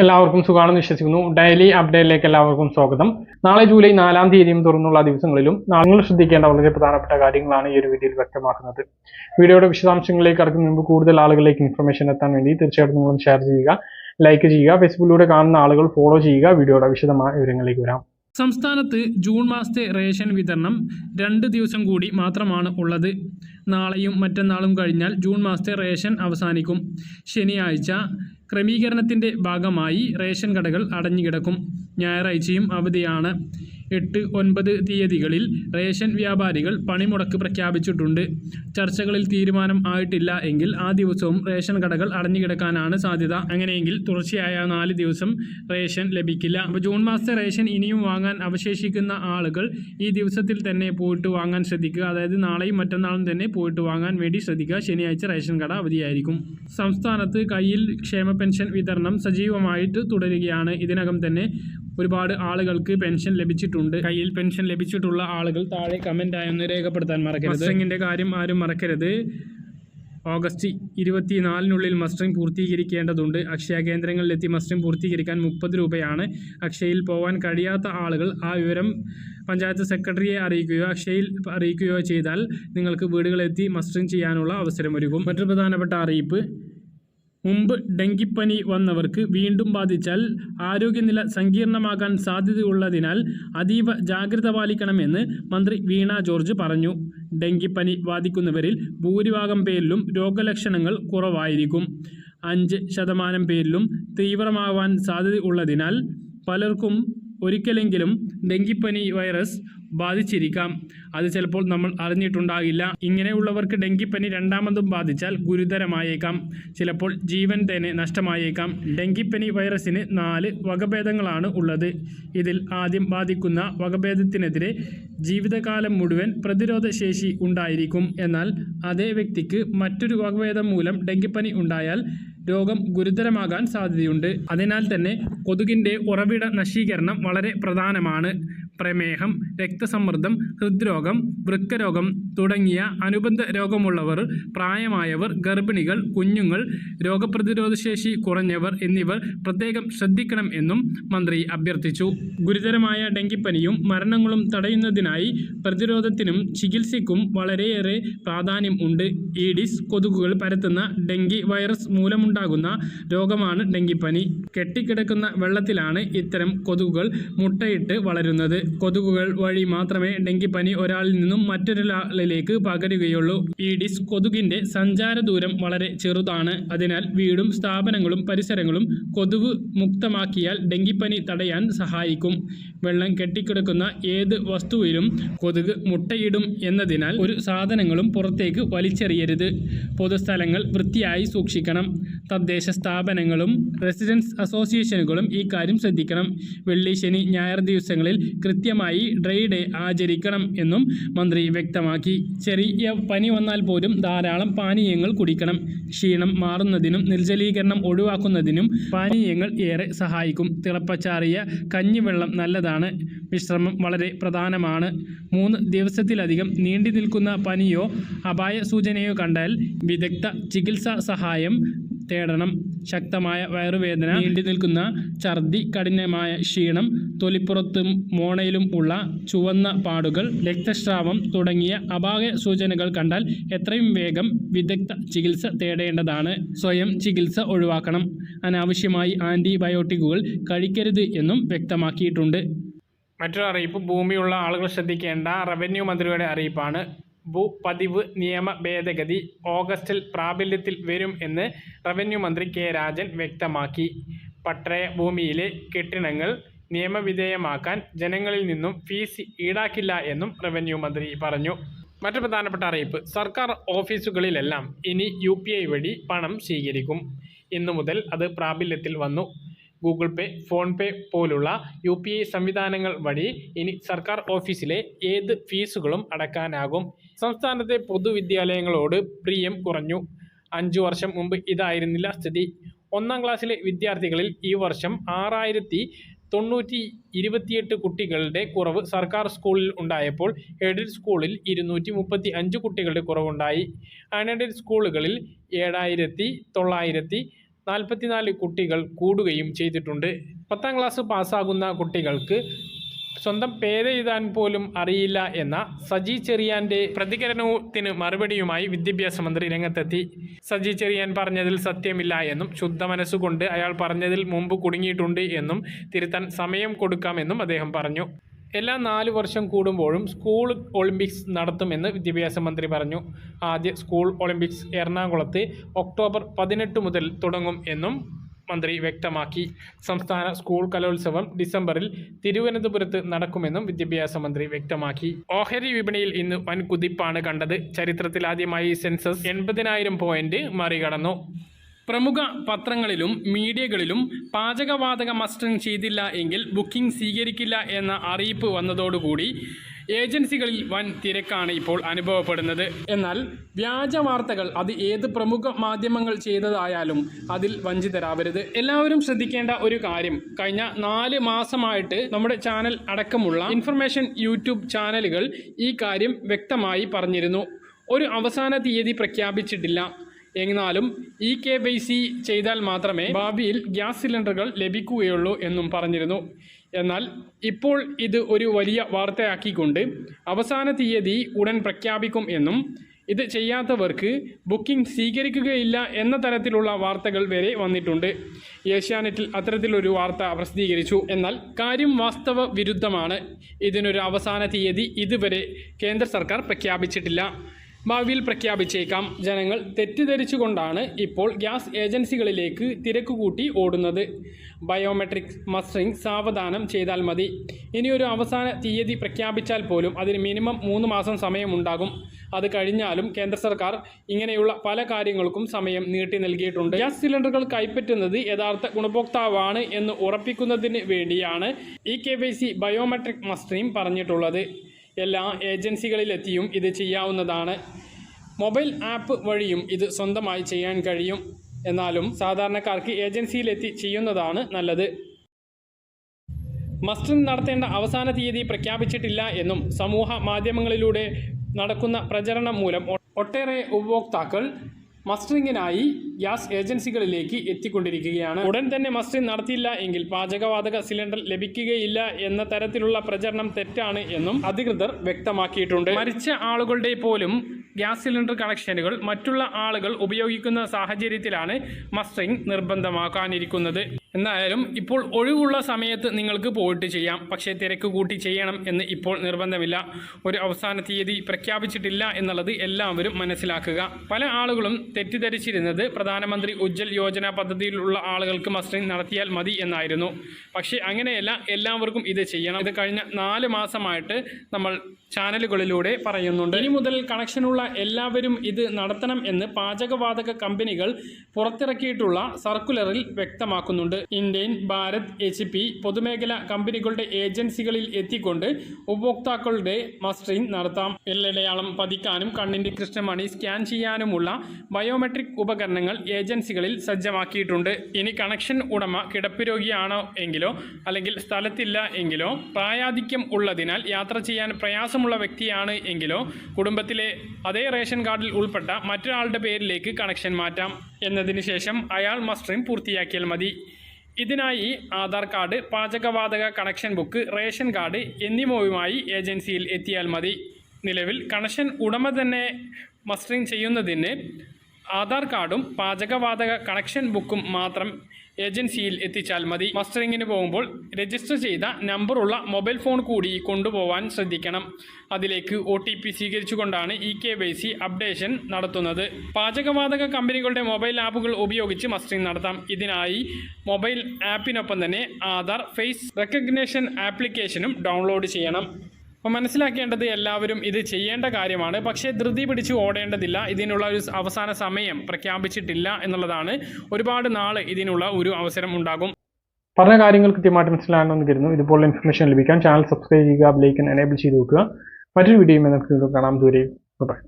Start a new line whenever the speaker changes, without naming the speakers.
എല്ലാവർക്കും സുഖമാണെന്ന് വിശ്വസിക്കുന്നു. ഡെയിലി അപ്ഡേറ്റിലേക്ക് എല്ലാവർക്കും സ്വാഗതം. നാളെ ജൂലൈ നാലാം തീയതിയും തുറന്നുള്ള ദിവസങ്ങളിലും നിങ്ങൾ ശ്രദ്ധിക്കേണ്ട വളരെ പ്രധാനപ്പെട്ട കാര്യങ്ങളാണ് ഈ ഒരു വീഡിയോയിൽ വ്യക്തമാക്കുന്നത്. വീഡിയോയുടെ വിശദാംശങ്ങളിലേക്ക് കടക്കുന്ന മുമ്പ് കൂടുതൽ ആളുകളിലേക്ക് ഇൻഫർമേഷൻ എത്താൻ വേണ്ടി തീർച്ചയായിട്ടും നിങ്ങളും ഷെയർ ചെയ്യുക ലൈക്ക് ചെയ്യുക ഫേസ്ബുക്കിലൂടെ കാണുന്ന ആളുകൾ ഫോളോ ചെയ്യുക വീഡിയോയുടെ വിശദമായ വിവരങ്ങളിലേക്ക് വരാം.
സംസ്ഥാനത്ത് ജൂൺ മാസത്തെ റേഷൻ വിതരണം രണ്ട് ദിവസം കൂടി മാത്രമാണ് ഉള്ളത്. നാളെയും മറ്റന്നാളും കഴിഞ്ഞാൽ ജൂൺ മാസത്തെ റേഷൻ അവസാനിക്കും. ശനിയാഴ്ച ക്രമീകരണത്തിന്റെ ഭാഗമായി റേഷൻ കടകൾ അടഞ്ഞുകിടക്കും. ഞായറാഴ്ചയും അവധിയാണ്. എട്ട് ഒൻപത് തീയതികളിൽ റേഷൻ വ്യാപാരികൾ പണിമുടക്ക് പ്രഖ്യാപിച്ചിട്ടുണ്ട്. ചർച്ചകളിൽ തീരുമാനം ആയിട്ടില്ല എങ്കിൽ ആ ദിവസവും റേഷൻ കടകൾ അടഞ്ഞുകിടക്കാനാണ് സാധ്യത. അങ്ങനെയെങ്കിൽ തുടർച്ചയായ നാല് ദിവസം റേഷൻ ലഭിക്കില്ല. അപ്പോൾ ജൂൺ മാസത്തെ റേഷൻ ഇനിയും വാങ്ങാൻ അവശേഷിക്കുന്ന ആളുകൾ ഈ ദിവസത്തിൽ തന്നെ പോയിട്ട് വാങ്ങാൻ ശ്രദ്ധിക്കുക. അതായത് നാളെയും മറ്റന്നാളും തന്നെ പോയിട്ട് വാങ്ങാൻ വേണ്ടി ശ്രദ്ധിക്കുക. ശനിയാഴ്ച റേഷൻ കട അവധിയായിരിക്കും. സംസ്ഥാനത്ത് കയ്യിൽ ക്ഷേമ പെൻഷൻ വിതരണം സജീവമായിട്ട് തുടരുകയാണ്. ഇതിനകം തന്നെ ഒരുപാട് ആളുകൾക്ക് പെൻഷൻ ലഭിച്ചിട്ടുണ്ട്. കയ്യിൽ പെൻഷൻ ലഭിച്ചിട്ടുള്ള ആളുകൾ താഴെ കമന്റായി ഒന്ന് രേഖപ്പെടുത്താൻ മറക്കരുത്. മസ്റ്ററിങ്ങിന്റെ കാര്യം ആരും മറക്കരുത്. ഓഗസ്റ്റ് ഇരുപത്തിനാലിനുള്ളിൽ മസ്റ്ററിംഗ് പൂർത്തീകരിക്കേണ്ടതുണ്ട്. അക്ഷയ കേന്ദ്രങ്ങളിലെത്തി മസ്റ്ററിംഗ് പൂർത്തീകരിക്കാൻ മുപ്പത് രൂപയാണ്. അക്ഷയയിൽ പോകാൻ കഴിയാത്ത ആളുകൾ ആ വിവരം പഞ്ചായത്ത് സെക്രട്ടറിയെ അറിയിക്കുകയോ അക്ഷയയിൽ അറിയിക്കുകയോ ചെയ്താൽ നിങ്ങൾക്ക് വീടുകളെത്തി മസ്റ്ററിംഗ് ചെയ്യാനുള്ള അവസരമൊരുക്കും. മറ്റൊരു പ്രധാനപ്പെട്ട അറിയിപ്പ് മുമ്പ് ഡെങ്കിപ്പനി വന്നവർക്ക് വീണ്ടും ബാധിച്ചാൽ ആരോഗ്യനില സങ്കീർണമാകാൻ സാധ്യതയുള്ളതിനാൽ അതീവ ജാഗ്രത പാലിക്കണമെന്ന് മന്ത്രി വീണ ജോർജ് പറഞ്ഞു. ഡെങ്കിപ്പനി ബാധിക്കുന്നവരിൽ ഭൂരിഭാഗം പേരിലും രോഗലക്ഷണങ്ങൾ കുറവായിരിക്കും. അഞ്ച് ശതമാനം പേരിലും തീവ്രമാവാൻ സാധ്യതയുള്ളതിനാൽ പലർക്കും ഒരിക്കലെങ്കിലും ഡെങ്കിപ്പനി വൈറസ് ബാധിച്ചിരിക്കാം. അത് ചിലപ്പോൾ നമ്മൾ അറിഞ്ഞിട്ടുണ്ടാകില്ല. ഇങ്ങനെയുള്ളവർക്ക് ഡെങ്കിപ്പനി രണ്ടാമതും ബാധിച്ചാൽ ഗുരുതരമായേക്കാം. ചിലപ്പോൾ ജീവൻ തന്നെ നഷ്ടമായേക്കാം. ഡെങ്കിപ്പനി വൈറസിന് നാല് വകഭേദങ്ങളാണ് ഉള്ളത്. ഇതിൽ ആദ്യം ബാധിക്കുന്ന വകഭേദത്തിനെതിരെ ജീവിതകാലം മുഴുവൻ പ്രതിരോധ ശേഷി ഉണ്ടായിരിക്കും. എന്നാൽ അതേ വ്യക്തിക്ക് മറ്റൊരു വകഭേദം മൂലം ഡെങ്കിപ്പനി ഉണ്ടായാൽ രോഗം ഗുരുതരമാകാൻ സാധ്യതയുണ്ട്. അതിനാൽ തന്നെ കൊതുകിന്റെ ഉറവിട നശീകരണം വളരെ പ്രധാനമാണ്. പ്രമേഹം രക്തസമ്മർദ്ദം ഹൃദ്രോഗം വൃക്കരോഗം തുടങ്ങിയ അനുബന്ധ രോഗമുള്ളവർ പ്രായമായവർ ഗർഭിണികൾ കുഞ്ഞുങ്ങൾ രോഗപ്രതിരോധശേഷി കുറഞ്ഞവർ എന്നിവർ പ്രത്യേകം ശ്രദ്ധിക്കണം എന്നും മന്ത്രി അഭ്യർത്ഥിച്ചു. ഗുരുതരമായ ഡെങ്കിപ്പനിയും മരണങ്ങളും തടയുന്നതിനായി പ്രതിരോധത്തിനും ചികിത്സയ്ക്കും വളരെയേറെ പ്രാധാന്യം ഉണ്ട്. ഈഡിസ് കൊതുകുകൾ പരത്തുന്ന ഡെങ്കി വൈറസ് മൂലമുണ്ടാകുന്ന രോഗമാണ് ഡെങ്കിപ്പനി. കെട്ടിക്കിടക്കുന്ന വെള്ളത്തിലാണ് ഇത്തരം കൊതുകുകൾ മുട്ടയിട്ട് വളരുന്നത്. കൊതുകുകൾ വഴി മാത്രമേ ഡെങ്കിപ്പനി ഒരാളിൽ നിന്നും മറ്റൊരാളിലേക്ക് പകരുകയുള്ളൂ. ഈഡിസ് കൊതുകിന്റെ സഞ്ചാര ദൂരം വളരെ ചെറുതാണ്. അതിനാൽ വീടും സ്ഥാപനങ്ങളും പരിസരങ്ങളും കൊതുക് മുക്തമാക്കിയാൽ ഡെങ്കിപ്പനി തടയാൻ സഹായിക്കും. വെള്ളം കെട്ടിക്കിടക്കുന്ന ഏത് വസ്തുവിലും കൊതുക് മുട്ടയിടും എന്നതിനാൽ ഒരു സാധനങ്ങളും പുറത്തേക്ക് വലിച്ചെറിയരുത്. പൊതുസ്ഥലങ്ങൾ വൃത്തിയായി സൂക്ഷിക്കണം. തദ്ദേശ സ്ഥാപനങ്ങളും റെസിഡൻസ് അസോസിയേഷനുകളും ഈ കാര്യം ശ്രദ്ധിക്കണം. വെള്ളി ശനി ഞായർ ദിവസങ്ങളിൽ കൃത്യമായി ഡ്രൈ ഡേ ആചരിക്കണം എന്നും മന്ത്രി വ്യക്തമാക്കി. ചെറിയ പനി വന്നാൽ പോലും ധാരാളം പാനീയങ്ങൾ കുടിക്കണം. ക്ഷീണം മാറുന്നതിനും നിർജലീകരണം ഒഴിവാക്കുന്നതിനും പാനീയങ്ങൾ ഏറെ സഹായിക്കും. തിളപ്പച്ചാറിയ കഞ്ഞിവെള്ളം നല്ലതാണ്. വിശ്രമം വളരെ പ്രധാനമാണ്. മൂന്ന് ദിവസത്തിലധികം നീണ്ടു നിൽക്കുന്ന പനിയോ അപായ സൂചനയോ കണ്ടാൽ വിദഗ്ധ ചികിത്സാ സഹായം തേടണം. ശക്തമായ വയറുവേദന നീണ്ടു നിൽക്കുന്ന ഛർദി കഠിനമായ ക്ഷീണം തൊലിപ്പുറത്തും മോണയിലും ഉള്ള ചുവന്ന പാടുകൾ രക്തസ്രാവം തുടങ്ങിയ അപായ സൂചനകൾ കണ്ടാൽ എത്രയും വേഗം വിദഗ്ധ ചികിത്സ തേടേണ്ടതാണ്. സ്വയം ചികിത്സ ഒഴിവാക്കണം. അനാവശ്യമായി ആന്റിബയോട്ടിക്കുകൾ കഴിക്കരുത് എന്നും വ്യക്തമാക്കിയിട്ടുണ്ട്. മറ്റൊരു അറിയിപ്പ് ഭൂമിയുള്ള ആളുകൾ ശ്രദ്ധിക്കേണ്ട റവന്യൂ മന്ത്രിയുടെ അറിയിപ്പാണ്. ഭൂപതിവ് നിയമ ഭേദഗതി ഓഗസ്റ്റിൽ പ്രാബല്യത്തിൽ വരും എന്ന് റവന്യൂ മന്ത്രി കെ രാജൻ വ്യക്തമാക്കി. പട്ടയ ഭൂമിയിലെ കെട്ടിടങ്ങൾ നിയമവിധേയമാക്കാൻ ജനങ്ങളിൽ നിന്നും ഫീസ് ഈടാക്കില്ല എന്നും റവന്യൂ മന്ത്രി പറഞ്ഞു. മറ്റു പ്രധാനപ്പെട്ട അറിയിപ്പ് സർക്കാർ ഓഫീസുകളിലെല്ലാം ഇനി യു വഴി പണം സ്വീകരിക്കും. ഇന്നു മുതൽ അത് പ്രാബല്യത്തിൽ വന്നു. ഗൂഗിൾ പേ ഫോൺ പേ പോലുള്ള യു പി ഐ സംവിധാനങ്ങൾ വഴി ഇനി സർക്കാർ ഓഫീസിലെ ഏത് ഫീസുകളും അടക്കാനാകും. സംസ്ഥാനത്തെ പൊതുവിദ്യാലയങ്ങളോട് പ്രിയം കുറഞ്ഞു. അഞ്ചു വർഷം മുമ്പ് ഇതായിരുന്നില്ല സ്ഥിതി. ഒന്നാം ക്ലാസ്സിലെ വിദ്യാർത്ഥികളിൽ ഈ വർഷം ആറായിരത്തി തൊണ്ണൂറ്റി ഇരുപത്തിയെട്ട് കുട്ടികളുടെ കുറവ് സർക്കാർ സ്കൂളിൽ ഉണ്ടായപ്പോൾ എയ്ഡഡ് സ്കൂളിൽ ഇരുന്നൂറ്റി മുപ്പത്തി അഞ്ച് കുട്ടികളുടെ കുറവുണ്ടായി. അൺഎയ്ഡഡ് സ്കൂളുകളിൽ ഏഴായിരത്തി തൊള്ളായിരത്തി നാൽപ്പത്തിനാല് കുട്ടികൾ കൂടുകയും ചെയ്തിട്ടുണ്ട്. പത്താം ക്ലാസ് പാസ്സാകുന്ന കുട്ടികൾക്ക് സ്വന്തം പേരെഴുതാൻ പോലും അറിയില്ല എന്ന സജി ചെറിയാന്റെ പ്രതികരണത്തിന് മറുപടിയുമായി വിദ്യാഭ്യാസ മന്ത്രി രംഗത്തെത്തി. സജി ചെറിയാൻ പറഞ്ഞതിൽ സത്യമില്ല എന്നും ശുദ്ധ മനസ്സുകൊണ്ട് അയാൾ പറഞ്ഞതിൽ മുമ്പ് കുടുങ്ങിയിട്ടുണ്ട് എന്നും തിരുത്താൻ സമയം കൊടുക്കാമെന്നും അദ്ദേഹം പറഞ്ഞു. എല്ലാ നാല് വർഷം കൂടുമ്പോഴും സ്കൂൾ ഒളിമ്പിക്സ് നടത്തുമെന്ന് വിദ്യാഭ്യാസ മന്ത്രി പറഞ്ഞു. ആദ്യ സ്കൂൾ ഒളിമ്പിക്സ് എറണാകുളത്ത് ഒക്ടോബർ പതിനെട്ട് മുതൽ തുടങ്ങും എന്നും മന്ത്രി വ്യക്തമാക്കി. സംസ്ഥാന സ്കൂൾ കലോത്സവം ഡിസംബറിൽ തിരുവനന്തപുരത്ത് നടക്കുമെന്നും വിദ്യാഭ്യാസ മന്ത്രി വ്യക്തമാക്കി. ഓഹരി വിപണിയിൽ ഇന്ന് വൻ കുതിപ്പാണ് കണ്ടത്. ചരിത്രത്തിലാദ്യമായി സെൻസസ് എൺപതിനായിരം പോയിന്റ് മറികടന്നു. പ്രമുഖ പത്രങ്ങളിലും മീഡിയകളിലും പാചകവാതക മസ്റ്ററിംഗ് ചെയ്തില്ല എങ്കിൽ ബുക്കിംഗ് സ്വീകരിക്കില്ല എന്ന അറിയിപ്പ് വന്നതോടുകൂടി ഏജൻസികളിൽ വൻ തിരക്കാണ് ഇപ്പോൾ അനുഭവപ്പെടുന്നത്. എന്നാൽ വ്യാജ വാർത്തകൾ അത് ഏത് പ്രമുഖ മാധ്യമങ്ങൾ ചെയ്തതായാലും അതിൽ വഞ്ചിതരാവരുത്. എല്ലാവരും ശ്രദ്ധിക്കേണ്ട ഒരു കാര്യം കഴിഞ്ഞ നാല് മാസമായിട്ട് നമ്മുടെ ചാനൽ അടക്കമുള്ള ഇൻഫർമേഷൻ യൂട്യൂബ് ചാനലുകൾ ഈ കാര്യം വ്യക്തമായി പറഞ്ഞിരുന്നു. ഒരു അവസാന തീയതി പ്രഖ്യാപിച്ചിട്ടില്ല. എന്നാലും ഇ കെ വൈ സി ചെയ്താൽ മാത്രമേ ഭാവിയിൽ ഗ്യാസ് സിലിണ്ടറുകൾ ലഭിക്കുകയുള്ളൂ എന്നും പറഞ്ഞിരുന്നു. എന്നാൽ ഇപ്പോൾ ഇത് ഒരു വലിയ വാർത്തയാക്കിക്കൊണ്ട് അവസാന തീയതി ഉടൻ പ്രഖ്യാപിക്കും എന്നും ഇത് ചെയ്യാത്തവർക്ക് ബുക്കിംഗ് സ്വീകരിക്കുകയില്ല എന്ന തരത്തിലുള്ള വാർത്തകൾ വരെ വന്നിട്ടുണ്ട്. ഏഷ്യാനെറ്റിൽ അത്തരത്തിലൊരു വാർത്ത പ്രസിദ്ധീകരിച്ചു. എന്നാൽ കാര്യം വാസ്തവ വിരുദ്ധമാണ്. ഇതിനൊരു അവസാന തീയതി ഇതുവരെ കേന്ദ്ര സർക്കാർ പ്രഖ്യാപിച്ചിട്ടില്ല. ഭാവിയിൽ പ്രഖ്യാപിച്ചേക്കാം. ജനങ്ങൾ തെറ്റിദ്ധരിച്ചുകൊണ്ടാണ് ഇപ്പോൾ ഗ്യാസ് ഏജൻസികളിലേക്ക് തിരക്ക് കൂട്ടി ഓടുന്നത്. ബയോമെട്രിക് മസ്റ്ററിംഗ് സാവധാനം ചെയ്താൽ മതി. ഇനിയൊരു അവസാന തീയതി പ്രഖ്യാപിച്ചാൽ പോലും അതിന് മിനിമം മൂന്ന് മാസം സമയമുണ്ടാകും. അത് കഴിഞ്ഞാലും കേന്ദ്ര സർക്കാർ ഇങ്ങനെയുള്ള പല കാര്യങ്ങൾക്കും സമയം നീട്ടി നൽകിയിട്ടുണ്ട്. ഗ്യാസ് സിലിണ്ടറുകൾ കൈപ്പറ്റുന്നത് യഥാർത്ഥ ഗുണഭോക്താവാണ് എന്ന് ഉറപ്പിക്കുന്നതിന് വേണ്ടിയാണ് E K Y C biometric mustering പറഞ്ഞിട്ടുള്ളത്. എല്ലാ ഏജൻസികളിലെത്തിയും ഇത് ചെയ്യാവുന്നതാണ്. മൊബൈൽ ആപ്പ് വഴിയും ഇത് സ്വന്തമായി ചെയ്യാൻ കഴിയും. എന്നാലും സാധാരണക്കാർക്ക് ഏജൻസിയിലെത്തി ചെയ്യുന്നതാണ് നല്ലത്. മസ്റ്ററിംഗ് നടത്തേണ്ട അവസാന തീയതി പ്രഖ്യാപിച്ചിട്ടില്ല എന്നും സമൂഹ മാധ്യമങ്ങളിലൂടെ നടക്കുന്ന പ്രചരണം മൂലം ഒട്ടേറെ ഉപഭോക്താക്കൾ മസ്റ്ററിങ്ങിനായി ഗ്യാസ് ഏജൻസികളിലേക്ക് എത്തിക്കൊണ്ടിരിക്കുകയാണ്. ഉടൻ തന്നെ മസ്റ്ററിംഗ് നടത്തിയില്ല എങ്കിൽ പാചകവാതക സിലിണ്ടർ ലഭിക്കുകയില്ല എന്ന തരത്തിലുള്ള പ്രചരണം തെറ്റാണ് എന്നും അധികൃതർ വ്യക്തമാക്കിയിട്ടുണ്ട്. മരിച്ച ആളുകളുടെ പോലും ഗ്യാസ് സിലിണ്ടർ കണക്ഷനുകൾ മറ്റുള്ള ആളുകൾ ഉപയോഗിക്കുന്ന സാഹചര്യത്തിലാണ് മസ്റ്ററിംഗ് നിർബന്ധമാക്കാനിരിക്കുന്നത്. എന്തായാലും ഇപ്പോൾ ഒഴിവുള്ള സമയത്ത് നിങ്ങൾക്ക് പോയിട്ട് ചെയ്യാം. പക്ഷേ തിരക്ക് കൂട്ടി ചെയ്യണം എന്ന് ഇപ്പോൾ നിർബന്ധമില്ല. ഒരു അവസാന തീയതി പ്രഖ്യാപിച്ചിട്ടില്ല എന്നുള്ളത് എല്ലാവരും മനസ്സിലാക്കുക. പല ആളുകളും തെറ്റിദ്ധരിച്ചിരുന്നത് പ്രധാനമന്ത്രി ഉജ്ജൽ യോജന പദ്ധതിയിലുള്ള ആളുകൾക്ക് മസ്റ്ററിംഗ് നടത്തിയാൽ മതി എന്നായിരുന്നു. പക്ഷേ അങ്ങനെയല്ല എല്ലാവർക്കും ഇത് ചെയ്യണം. ഇത് കഴിഞ്ഞ നാല് മാസമായിട്ട് നമ്മൾ ചാനലുകളിലൂടെ പറയുന്നുണ്ട്. ഇനി മുതൽ കണക്ഷനുള്ള എല്ലാവരും ഇത് നടത്തണം എന്ന് പാചകവാതക കമ്പനികൾ പുറത്തിറക്കിയിട്ടുള്ള സർക്കുലറിൽ വ്യക്തമാക്കുന്നുണ്ട്. ഇന്ത്യൻ ഭാരത് എച്ച് പി പൊതുമേഖല കമ്പനികളുടെ ഏജൻസികളിൽ എത്തിക്കൊണ്ട് ഉപഭോക്താക്കളുടെ മസ്റ്ററിംഗ് നടത്താം. എല്ലടയാളം പതിക്കാനും കണ്ണിന്റെ കൃഷ്ണമണി സ്കാൻ ചെയ്യാനുമുള്ള ബയോമെട്രിക് ഉപകരണങ്ങൾ ഏജൻസികളിൽ സജ്ജമാക്കിയിട്ടുണ്ട്. ഇനി കണക്ഷൻ ഉടമ കിടപ്പ് രോഗിയാണോ എങ്കിലോ അല്ലെങ്കിൽ സ്ഥലത്തില്ല എങ്കിലോ പ്രായാധിക്യം ഉള്ളതിനാൽ യാത്ര ചെയ്യാൻ പ്രയാസമുള്ള വ്യക്തിയാണ് എങ്കിലോ കുടുംബത്തിലെ അതേ റേഷൻ കാർഡിൽ ഉൾപ്പെട്ട മറ്റൊരാളുടെ പേരിലേക്ക് കണക്ഷൻ മാറ്റാം. എന്നതിന് ശേഷം അയാൾ മസ്റ്ററിംഗ് പൂർത്തിയാക്കിയാൽ മതി. ഇതിനായി ആധാർ കാർഡ് പാചകവാതക കണക്ഷൻ ബുക്ക് റേഷൻ കാർഡ് എന്നിവയുമായി ഏജൻസിയിൽ എത്തിയാൽ മതി. നിലവിൽ കണക്ഷൻ ഉടമ തന്നെ മസ്റ്ററിംഗ് ചെയ്യുന്നതിന് ആധാർ കാർഡും പാചകവാതക കണക്ഷൻ ബുക്കും മാത്രം ഏജൻസിയിൽ എത്തിച്ചാൽ മതി. മസ്റ്ററിങ്ങിന് പോകുമ്പോൾ രജിസ്റ്റർ ചെയ്ത നമ്പറുള്ള മൊബൈൽ ഫോൺ കൂടി കൊണ്ടുപോകാൻ ശ്രദ്ധിക്കണം. അതിലേക്ക് O T P സ്വീകരിച്ചുകൊണ്ടാണ് E K Y C updation നടത്തുന്നത്. പാചകവാതക കമ്പനികളുടെ മൊബൈൽ ആപ്പുകൾ ഉപയോഗിച്ച് മസ്റ്ററിംഗ് നടത്താം. ഇതിനായി മൊബൈൽ ആപ്പിനൊപ്പം തന്നെ ആധാർ ഫേസ് റെക്കഗ്നേഷൻ ആപ്ലിക്കേഷനും ഡൗൺലോഡ് ചെയ്യണം. അപ്പോൾ മനസ്സിലാക്കേണ്ടത് എല്ലാവരും ഇത് ചെയ്യേണ്ട കാര്യമാണ്. പക്ഷേ ധൃതി പിടിച്ച് ഓടേണ്ടതില്ല. ഇതിനുള്ള ഒരു അവസാന സമയം പ്രഖ്യാപിച്ചിട്ടില്ല എന്നുള്ളതാണ് ഒരുപാട് നാൾ ഇതിനുള്ള ഒരു അവസരം ഉണ്ടാകും.
പറഞ്ഞ കാര്യങ്ങൾ കൃത്യമായിട്ട് മനസ്സിലാകണമെന്ന് കരുതുന്നു. ഇതുപോലുള്ള ഇൻഫർമേഷൻ ലഭിക്കാൻ ചാനൽ സബ്സ്ക്രൈബ് ചെയ്യുക ബെലൈക്കൻ എനേബിൾ ചെയ്ത് വെക്കുക. മറ്റൊരു വീഡിയോയും നമുക്ക് കാണാം. ദൂരെ ബൈ